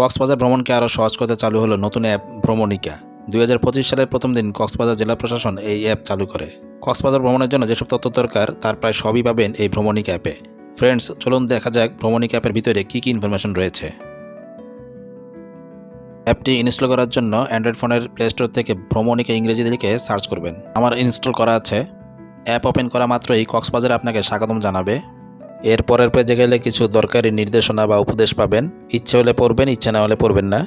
কক্সবাজার ভ্রমণকে আরও সহজ করতে চালু হলো নতুন অ্যাপ ভ্রমণিকা। দুই হাজার পঁচিশ সালের প্রথম দিন কক্সবাজার জেলা প্রশাসন এই অ্যাপ চালু করে। কক্সবাজার ভ্রমণের জন্য যেসব তথ্য দরকার, তার প্রায় সবই পাবেন এই ভ্রমণিক অ্যাপে। ফ্রেন্ডস, চলুন দেখা যাক ভ্রমণিক অ্যাপের ভিতরে কী কী ইনফরমেশন রয়েছে। অ্যাপটি ইনস্টল করার জন্য অ্যান্ড্রয়েড ফোনের প্লে স্টোর থেকে ভ্রমণিকা ইংরেজি লিখে সার্চ করবেন। আমার ইনস্টল করা আছে। অ্যাপ ওপেন করা মাত্রই কক্সবাজার আপনাকে স্বাগতম জানাবে। এর পরের পেজে গেলে কিছু দরকারি নির্দেশনা বা উপদেশ পাবেন। ইচ্ছে হলে পড়বেন, ইচ্ছে না হলে পড়বেন না।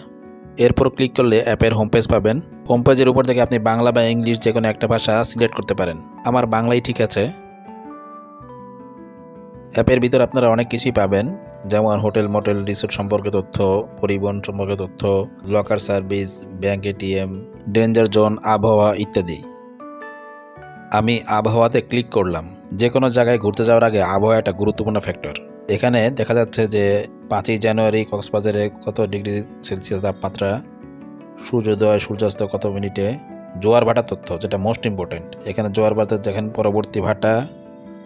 এরপর ক্লিক করলে অ্যাপের হোম পেজ পাবেন। হোম পেজের উপর থেকে আপনি বাংলা বা ইংলিশ যে কোনো একটা ভাষা সিলেক্ট করতে পারেন। আমার বাংলাই ঠিক আছে। অ্যাপের ভিতর আপনারা অনেক কিছুই পাবেন। যেমন হোটেল, মোটেল রিসোর্ট সম্পর্কে তথ্য, পরিবহন সম্পর্কে তথ্য locker service bank ATM danger zone আবহাওয়া ইত্যাদি। আমি আবহাওয়াতে ক্লিক করলাম। যে কোনো জায়গায় ঘুরতে যাওয়ার আগে আবহাওয়া একটা গুরুত্বপূর্ণ ফ্যাক্টর এখানে দেখা যাচ্ছে যে পাঁচই জানুয়ারি কক্সবাজারে কত ডিগ্রি সেলসিয়াস তাপমাত্রা? সূর্যোদয়, সূর্যাস্ত কত মিনিটে? জোয়ার ভাটার তথ্য, যেটা মোস্ট ইম্পর্টেন্ট এখানে জোয়ার ভাটা যেখানে পরবর্তী ভাটা,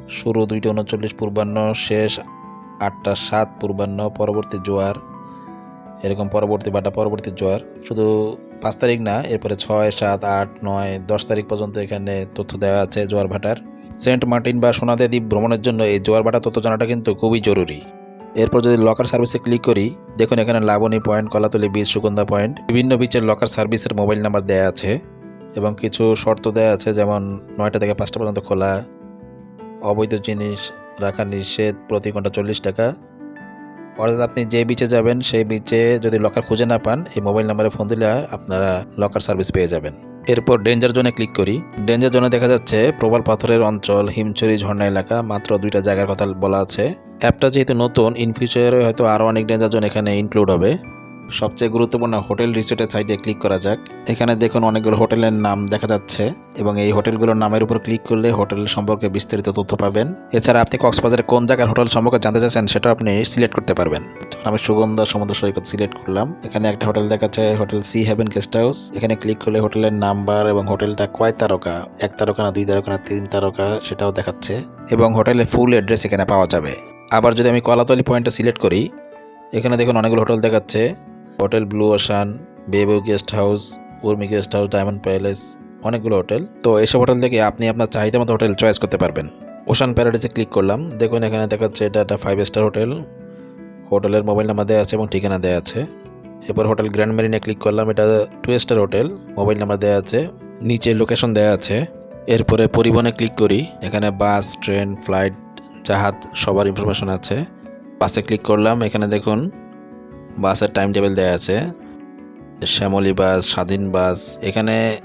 শুরু দুইটা উনচল্লিশ, পূর্বাহ্ন শেষ আটটা সাত, পূর্বাহ্ন পরবর্তী জোয়ার। এরকম পরবর্তী ভাটা, পরবর্তী জোয়ার। শুধু পাঁচ তারিখ না, এরপরে ছয়, সাত, আট, নয়, দশ তারিখ পর্যন্ত এখানে তথ্য দেওয়া আছে জোয়ার ভাটার। সেন্ট মার্টিন বা সোনাদে দ্বীপ ভ্রমণের জন্য এই জোয়ার ভাটা তথ্য জানাটা কিন্তু খুবই জরুরি। এরপর যদি লকার সার্ভিসে ক্লিক করি, দেখুন এখানে Laboni point Kolatoli beach Sugandha point বিভিন্ন বিচের লকার সার্ভিসের মোবাইল নাম্বার দেওয়া আছে এবং কিছু শর্ত দেওয়া আছে, যেমন নয়টা থেকে পাঁচটা পর্যন্ত খোলা, অবৈধ জিনিস রাখা নিষেধ প্রতি ঘণ্টা চল্লিশ টাকা অর্থাৎ আপনি যে বিচে যাবেন, সেই বিচে যদি লকার খুঁজে না পান, এই মোবাইল নাম্বারে ফোন দিলে আপনারা লকার সার্ভিস পেয়ে যাবেন। এরপর ডেঞ্জার জোনে ক্লিক করি। ডেঞ্জার জোনে দেখা যাচ্ছে প্রবাল পাথরের অঞ্চল, হিমছড়ি, ঝর্ণা এলাকা, মাত্র দুইটা জায়গার কথা বলা আছে। অ্যাপটা যেহেতু নতুন ইন ফিউচারে হয়তো আরও অনেক ডেঞ্জার জোন এখানে ইনক্লুড হবে। সবচেয়ে গুরুত্বপূর্ণ হোটেল রিসোর্টের সাইডে ক্লিক করা যাক। এখানে দেখুন অনেকগুলো হোটেলের নাম দেখা যাচ্ছে এবং এই হোটেলগুলোর নামের উপর ক্লিক করলে হোটেল সম্পর্কে বিস্তারিত তথ্য পাবেন। এছাড়া আপনি কক্সবাজারে কোন জায়গার হোটেল সম্পর্কে জানতে চাচ্ছেন সেটা আপনি সিলেক্ট করতে পারবেন। আমি সুগন্ধা সমুদ্র সৈকত সিলেক্ট করলাম। এখানে একটা হোটেল দেখাচ্ছে, hotel sea heaven guest house. এখানে ক্লিক করলে হোটেলের নাম্বার এবং হোটেলটা কয় তারকা? এক তারকা না দুই তারকা না তিন তারকা সেটাও দেখাচ্ছে এবং হোটেলের ফুল অ্যাড্রেস এখানে পাওয়া যাবে। আবার যদি আমি কলাতলি পয়েন্টটা সিলেক্ট করি, এখানে দেখুন অনেকগুলো হোটেল দেখাচ্ছে। Hotel blue ocean, Bebu guest house, Urmi guest house, diamond palace, অনেকগুলো হোটেল। তো এইসব হোটেল থেকে আপনি আপনার চাহিদা মতো হোটেল চয়েস করতে পারবেন। ওশান প্যারাডাইসে ক্লিক করলাম। দেখুন, এখানে দেখাচ্ছে এটা একটা ফাইভ স্টার হোটেল। হোটেলের মোবাইল নাম্বার দেওয়া আছে এবং ঠিকানা দেওয়া আছে। এরপর হোটেল গ্র্যান্ড মেরিনে ক্লিক করলাম। এটা two star hotel. Mobile number দেওয়া আছে। নিচে লোকেশন দেওয়া আছে। এরপরে পরিবহনে ক্লিক করি। এখানে বাস, ট্রেন ফ্লাইট জাহাজ, সবার ইনফরমেশন আছে। বাসে ক্লিক করলাম। এখানে দেখুন বাসের টাইম টেবিল দেওয়া আছে। শ্যামলী বাস, স্বাধীন বাস। এখানে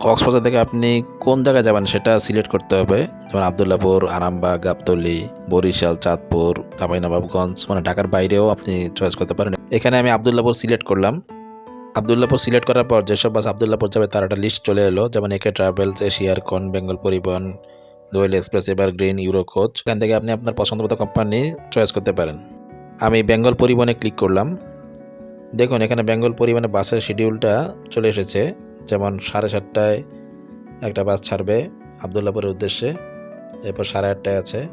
কক্সবাজার থেকে আপনি কোন জায়গায় যাবেন সেটা সিলেক্ট করতে হবে। যেমন আবদুল্লাপুর, আরামবাগ, গাবতলি, বরিশাল, চাঁদপুর চাঁপাইনবাবগঞ্জ মানে ঢাকার বাইরেও আপনি চয়েস করতে পারেন। এখানে আমি আবদুল্লাপুর সিলেক্ট করলাম। আবদুল্লাপুর সিলেক্ট করার পর যেসব বাস আবদুল্লাপুর যাবে, তার একটা লিস্ট চলে এলো। যেমন একে ট্রাভেলস এশিয়ার কন, বেঙ্গল পরিবহন দোয়েল এক্সপ্রেস এবার গ্রিন ইউরো কোচ এখান থেকে আপনি আপনার পছন্দমতো কোম্পানি চয়েস করতে পারেন। আমি বেঙ্গল পরিবহনে ক্লিক করলাম। দেখুন, এখানে বেঙ্গল পরিমাণে বাসের শিডিউলটা চলে এসেছে। যেমন সাড়ে সাতটায় একটা বাস ছাড়বে আবদুল্লাপুরের উদ্দেশ্যে, এরপর সাড়ে আটটায় আছে।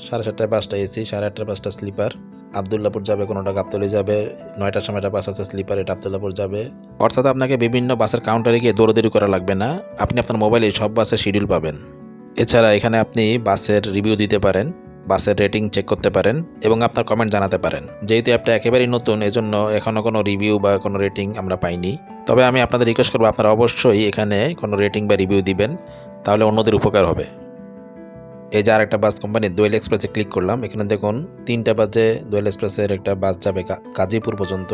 সাড়ে সাতটায় বাসটা এসি, সাড়ে আটটার বাসটা স্লিপার। আবদুল্লাপুর যাবে কোনোটা গাবতলি যাবে, নয়টার সময় একটা বাস আছে, স্লিপার, এটা আবদুল্লাপুর যাবে। অর্থাৎ আপনাকে বিভিন্ন বাসের কাউন্টারে গিয়ে দৌড়দৌড়ি করা লাগবে না। আপনি আপনার মোবাইলে সব বাসের শিডিউল পাবেন। এছাড়া এখানে আপনি বাসের রিভিউ দিতে পারেন। বাসের রেটিং চেক করতে পারেন এবং আপনার কমেন্ট জানাতে পারেন। যেহেতু অ্যাপটা একেবারেই নতুন, এজন্য এখনও কোনো রিভিউ বা কোনো রেটিং আমরা পাইনি। তবে আমি আপনাদের রিকোয়েস্ট করব, আপনারা অবশ্যই এখানে কোনো রেটিং বা রিভিউ দিবেন, তাহলে অন্যদের উপকার হবে। এই যে আরেকটা বাস কোম্পানি দোয়েল এক্সপ্রেসে ক্লিক করলাম। এখানে দেখুন, তিনটা বাজে, দোয়েল এক্সপ্রেসের একটা বাস যাবে গাজীপুর পর্যন্ত।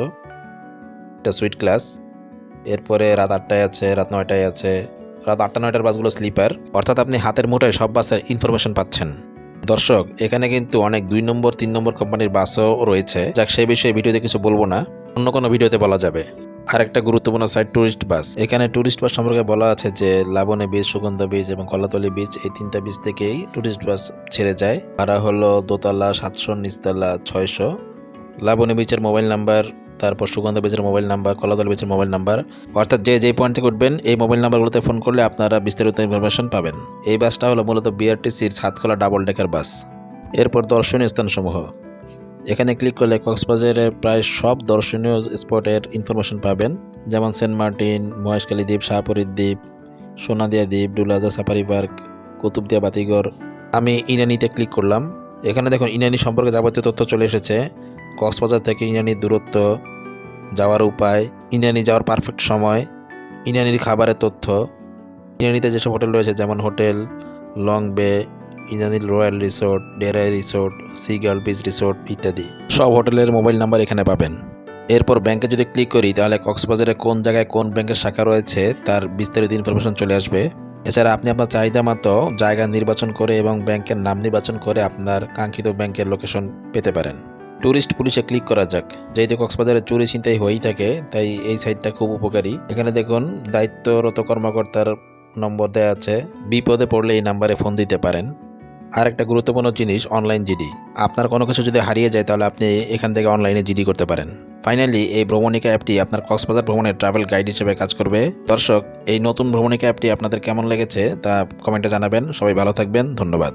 একটা সুইট ক্লাস এরপরে রাত আটটায় আছে, রাত নয়টায় আছে। রাত আটটা, নয়টার বাসগুলো স্লিপার অর্থাৎ আপনি হাতের মুঠোয় সব বাসের ইনফরমেশন পাচ্ছেন। দর্শক, এখানে কিন্তু অনেক দুই নম্বর, তিন নম্বর কোম্পানির বাসও রয়েছে। যাক, সেই বিষয়ে ভিডিওতে কিছু বলব না। অন্য কোনো ভিডিওতে বলা যাবে। আর একটা গুরুত্বপূর্ণ সাইট ট্যুরিস্ট বাস এখানে ট্যুরিস্ট বাস সম্পর্কে বলা আছে যে লাবণী বীজ সুগন্ধা বীচ এবং কলাতলি বীচ এই তিনটা বীচ থেকেই ট্যুরিস্ট বাস ছেড়ে যায়। ভাড়া হলো দোতলা সাতশো, নিচতলা ছয়শো। লাবণী বীচের মোবাইল নাম্বার তারপর সুগন্ধ বীচের মোবাইল নাম্বার, কলাতলি বীচের মোবাইল নাম্বার। অর্থাৎ যে যে পয়েন্ট থেকে উঠবেন, এই মোবাইল নাম্বারগুলোতে ফোন করলে আপনারা বিস্তারিত ইনফরমেশন পাবেন। এই বাসটা হলো মূলত বিআরটিসির সাতকলা ডাবল ডেকার বাস। এরপর দর্শনীয় স্থানসমূহ। এখানে ক্লিক করলে কক্সবাজারের প্রায় সব দর্শনীয় স্পটের ইনফরমেশন পাবেন। যেমন সেন্ট মার্টিন, মহেশখালী দ্বীপ, শাহপুরীর দ্বীপ, সোনাদিয়া দ্বীপ ডুলাজা সাফারি পার্ক, কুতুবদিয়া বাতিঘর। আমি ইনানিতে ক্লিক করলাম। এখানে দেখুন, ইনানি সম্পর্কে যাবতীয় তথ্য চলে এসেছে। কক্সবাজার থেকে ইনানির দূরত্ব যাওয়ার উপায়, ইনানি যাওয়ার পারফেক্ট সময়, ইনানির খাবারের তথ্য, ইনানিতে যেসব হোটেল রয়েছে যেমন হোটেল, লং বে, ইনানির royal resort, dry resort, sea girl beach resort ইত্যাদি। সব হোটেলের মোবাইল নাম্বার এখানে পাবেন। এরপর ব্যাংকে যদি ক্লিক করি, তাহলে কক্সবাজারে কোন জায়গায় কোন ব্যাংকের শাখা রয়েছে তার বিস্তারিত ইনফরমেশন চলে আসবে। এছাড়া আপনি আপনার চাহিদা মতো জায়গা নির্বাচন করে এবং ব্যাংকের নাম নির্বাচন করে আপনার কাঙ্ক্ষিত ব্যাংকের লোকেশন পেতে পারেন। ট্যুরিস্ট পুলিশে ক্লিক করা যাক। যেহেতু কক্সবাজারে চুরি চিন্তাই হয়েই থাকে, তাই এই সাইটটা খুব উপকারী। এখানে দেখুন, দায়িত্বরত কর্মকর্তার নম্বর দেওয়া আছে। বিপদে পড়লে এই নাম্বারে ফোন দিতে পারেন। আর একটা গুরুত্বপূর্ণ জিনিস অনলাইন জিডি আপনার কোনো কিছু যদি হারিয়ে যায়, তাহলে আপনি এখান থেকে অনলাইনে জিডি করতে পারেন। ফাইনালি এই ভ্রমণিকা অ্যাপটি আপনার কক্সবাজার ভ্রমণের ট্রাভেল গাইড হিসেবে কাজ করবে। দর্শক, এই নতুন ভ্রমণিকা অ্যাপটি আপনাদের কেমন লেগেছে তা কমেন্টে জানাবেন। সবাই ভালো থাকবেন, ধন্যবাদ।